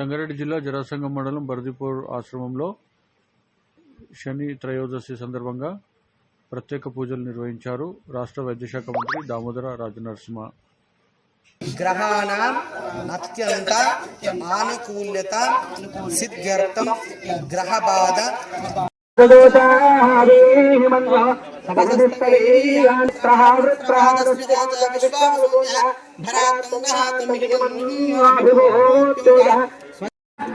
సంగారెడ్డి జిల్లా జరాసంగం మండలం బర్దిపూర్ ఆశ్రమంలో శని త్రయోదశి సందర్భంగా ప్రత్యేక పూజలు నిర్వహించారు రాష్ట్ర వైద్యశాఖ మంత్రి దామోదర రాజనరసింహ. గ్రహాణం అత్యంత ఆనుకూల్యత సిద్ధ్యర్థం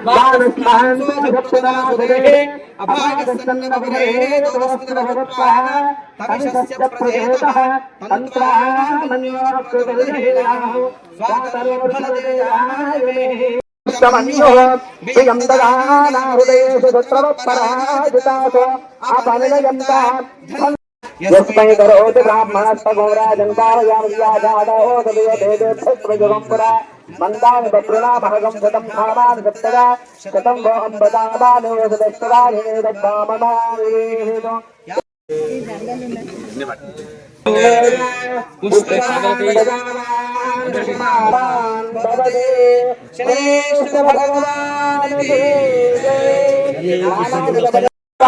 वागस्महन् सुदक्षिणासुदेः अपागस्तन्नमभिरेतोस्तिभगवत्पाः तविषस्य प्रदेतः तन्त्रामन्योरकृतदेयाः स्वातर्फलदेयाः ्रियं ददाना हृदयेषु तत्रवत्पराजितासो अपनिलयन्ता यस्मै करोति ब्राह्मणस्तगोराजन्तावयामयाजादहो तदेव भेदे మందాని బభ్రుణా భగం శతం భామాని సప్తదా శతం వో అంబదామానేదద్భామమానేదో శనేశ్వర భగవాన్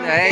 జై